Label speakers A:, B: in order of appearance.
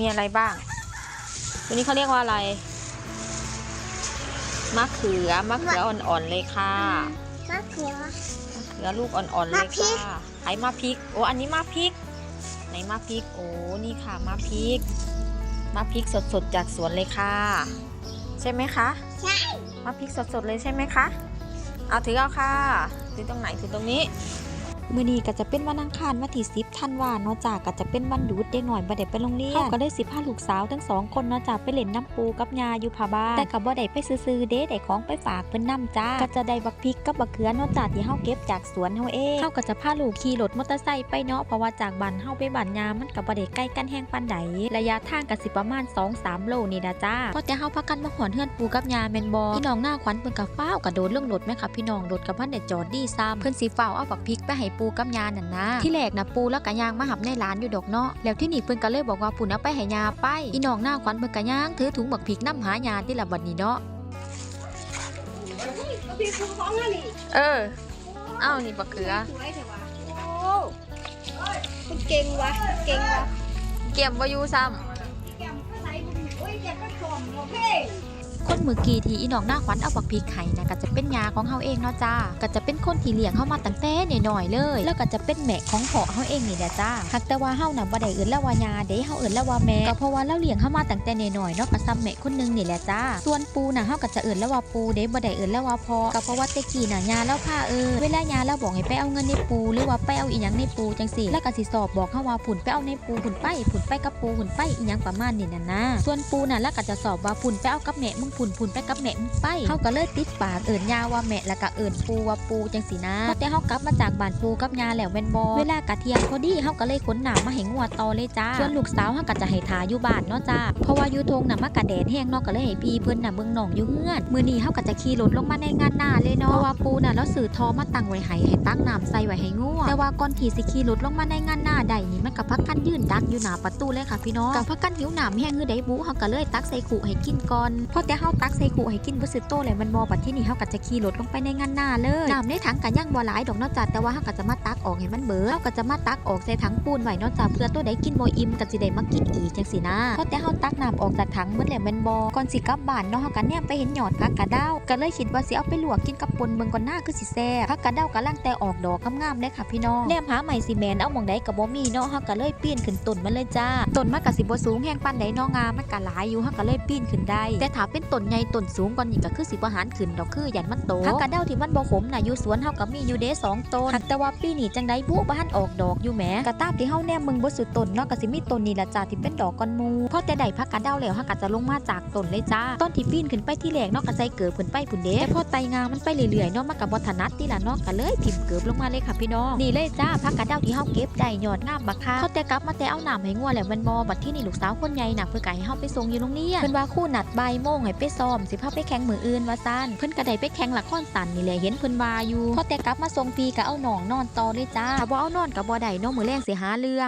A: มีอะไรบ้าง ตัวนี้เขาเรียกว่าอะไร มะเขือ มะเขืออ่อนๆเลยค่ะ
B: มะเขือ
A: มะเขือลูกอ่อนๆเลย
B: มะพริก
A: ค่ะไอ้มะพริก โอ้ อันนี้มะพริก ไหนมะพริก โอ้ นี่ค่ะมะพริก มะพริกสดๆจากสวนเลยค่ะ ใช่ไหมคะ
B: ใช่
A: มะพริกสดๆเลยใช่ไหมคะ เอาถือเอาค่ะ ถือตรงไหนถือตรงนี้
C: มื้อนี้ก็จะเป็นวันอังคารวันที่10ธันวาเนาะจ้าก็จะเป็นวันหยุดเด็กหน่อยบ่ได้ไปโรงเรียนเขาก็ได้สิพาลูกสาวทั้งสองคนเนาะจ้าไปเล่นน้ำปูกับยาอยู่ผาบ้านแต่ก็บ่ได้ไปซื้อๆเด้ได้ของไปฝากเพิ่นนํจ้าก็จะได้บักพริกกับบักเขือเนาะจ้าที่เฮาเก็บจากสวนเฮาเองเฮาก็จะพาลูกขี่รถมอเตอร์ไซค์ไปเนาะเพราะว่าจากบ้านเฮาไปบ้านยามันก็บ่ได้ใกล้กันแฮงปานใดระยะทางก็สิประมาณ 2-3 โลนี่นะจ้าพอแต่เฮาพากันมาหอนเฮือนปูกับยาแม่นบ่พี่น้องหน้าขวัญเพิ่นก็ฟ้าวกระโดดลงรถแม่ค่ะพี่น้องรถกับพันได้จอดดีซ้ำเพิ่นสิฟ้าวเอาบักพริกไปให้ปูกับยานั่นนะ ที่แรกนะปูแล้วก็ย่างมาหับในร้านอยู่ดอกเนาะแล้วที่นี่เพิ่นก็เลยบอกว่าปูนเอาไปให้ยาไปอีน้องหน้าขวัญเพิ่นก็ย่างถือถุงบักพริกน้ำหายาที่ละบัดนี้เนาะ
B: พี่คุณของนั่นนี่
A: เออเอานี่มะเขือ
B: สวยเถอะวะโอ้คุณเก่งวะเก่งวะ
A: เกี่ยมวาอยูซ้
B: แกมก็ใส่บุญโอ้ยแกก็ส่งโอเค
C: คนมือกีที่อีน้องหน้าขวัญเอาบักพริกไห้นะก็จะเป็นยาของเฮาเองเนาะจ้าก็จะเป็นคนที่เลี้ยงเฮามาตั้งแต่น้อยๆเลย แล้วก็จะเป็นแม่ของพ่อเฮาเองนี่แหละจ้าหากแต่ว่าเฮาน่ะบ่ได้เอิ้นแล้วว่ายาเด้เฮาเอิ้นแล้วว่าแม่ก็เพราะว่าเราเลี้ยงเฮามาตั้งแต่น้อยๆเนาะก็ซ้ำแม่คนหนึงนี่แหละจ้าส่วนปูน่ะเฮาก็จะเอิ้นแล้วว่าปูเด้บ่ได้เอิ้นแล้วว่าพ่อก็เพราะว่าแต่กี้น่ะยาแล้วพาเออเวลายาแล้วบอกให้ไปเอาเงินในปูหรือว่าไปเอาอีหยังในปูจังซี่แล้วก็สิสอบบอกเฮาว่าผุนไปเอาในปูผุนไปผุนไปกับปูผุนไปอีหยังประมาณนี้น่ะนะส่วนปูน่ะแล้วก็จะสอบว่าผุนไปเอากับแม่มึงผุนผุนไปกับแม่มึงไปเฮาก็เลยติดปากเอิ้นยาว่าแม่แล้วก็เอิ้นปูว่าปูจังซี่นะพอแต่เฮากลับมาจากบ้านปูกับยาแล้วแม่นบ่เวลากะเที่ยงพอดีเฮาก็เลยขนน้ำมาให้งัวต่อเลยจ้าส่วนลูกสาวเฮาก็จะให้ทาอยู่บ้านเนาะจ้าเพราะว่าอยู่ทงน่ะมากะแดดแห้งเนาะก็เลยให้พี่เพิ่นน่ะเบิ่งน้องอยู่เฮือนมื้อนี้เฮาก็จะขี่รถลงมาในงานหน้าเลยเนาะเพราะว่าปูน่ะแล้วสื่อทอมาตั้งไว้ให้ให้ตักน้ำใส่ไว้ให้งัวแต่ว่าก่อนที่สิขี่รถลงมาในงานหน้าได้นี่มันก็พักกันยืนดักอยู่หน้าประตูเลยค่ะพี่น้องกับพักกันหิวน้ำแห้งคือได้บุเฮาก็เลยตักใส่ขู่ให้กินก่อนพอแต่เฮาตักใส่ขู่ให้กินบ่สุดโตเลยมันบ่บัดที่นี่เฮาก็จะขี่รถลงไปในงานหน้าเลยน้ำในถังก็ยังบ่หลายดอกนาะจ้ะแต่ว่าเฮาก็จะมาตักออกให้มันเบิดเฮาก็จะมาตักออกใส่ถังปูนไว้นาะจ้ะเพื่อตัวใดกินบ่อิ่มก็สิได้มากินอีกจังซี่นะเพอแต่เฮาตักน้ำออกจากถังหมดแล้วม่นบ่ก่อนสิกลับบ้านเนาะเฮาก็แนมไปเห็นหยอดผักกระเดาวก็เลยคิดว่าสิเอาไปลวกกินกับปนเบิ่งก่อนหน้าคือสิแซ่บผักกระเดาวกำลังแต่ออกดอกงามๆเลยค่ะพี่น้องแนมหาใหม่สิแมนเอาหม่องใดก็บ่มีเนาะเฮาก็เลยปีนขึ้นต้นมันเลยจ้าต้นมันก็สิบ่สูงแฮงปานใดเนาะงามันก็หลายอยู่เฮาก็เลยปีนขึ้นได้แต่ถ้าเป็นต้นนใหญ่ต้นสูงกว่านี้ก็คือสิบหารขึ้นดอกคือยันมันโตผักกระเด้าที่มันบ่ขมน่ะอยู่สวนเฮาก็มีอยู่เด้สองต้นหักแต่ว่าปีนี้จังได๋บุบ่ทันออกดอกอยู่แหมกระตามที่เฮาแนมมึงบ่สุดต้นเนาะก็สิมีต้นนี้ล่ะจ้าที่เป็นดอกก้อนหมูพอแต่ได้ผักกระเด้าแล้วเฮาก็จะลงมาจากต้นเลยจ้าต้นที่ปีนขึ้นไปที่แรกเนาะก็ใส่เกิบขึ้นไปพุ่นเด้แต่พอไตงามันไปเรื่อยๆเนาะมันก็บ่ถนัดติล่ะเนาะก็เลยทิ่มเกิบลงมาเลยค่ะพี่น้องนี่เลยจ้าผักกระเด้าที่เฮาเก็บได้ยอดงามบักค่ะเขาแต่กลับมาแต่เอาน้ำให้งัวแล้วมันบ่บัดที่นี่ลูกสาวคนใหญ่น่ะเพิ่นก็ให้เฮาไปส่งอยู่โรงเรียนเพิ่นว่าครู่นัดบ่ายโมงให้ไปซ้อมสิพาไปแข่งมืออื่นว่าซั่นเพิ่นกระไดไปแข่งละครสันนี่แหละเห็นเพิ่นว่าอยู่พอแต่กลับมาทรงฟีก็เอาน้องนอนต่อเลยจ้าถ้าบ่เอานอนก็บ่ได้เนาะมื้อแรงสิหาเรือ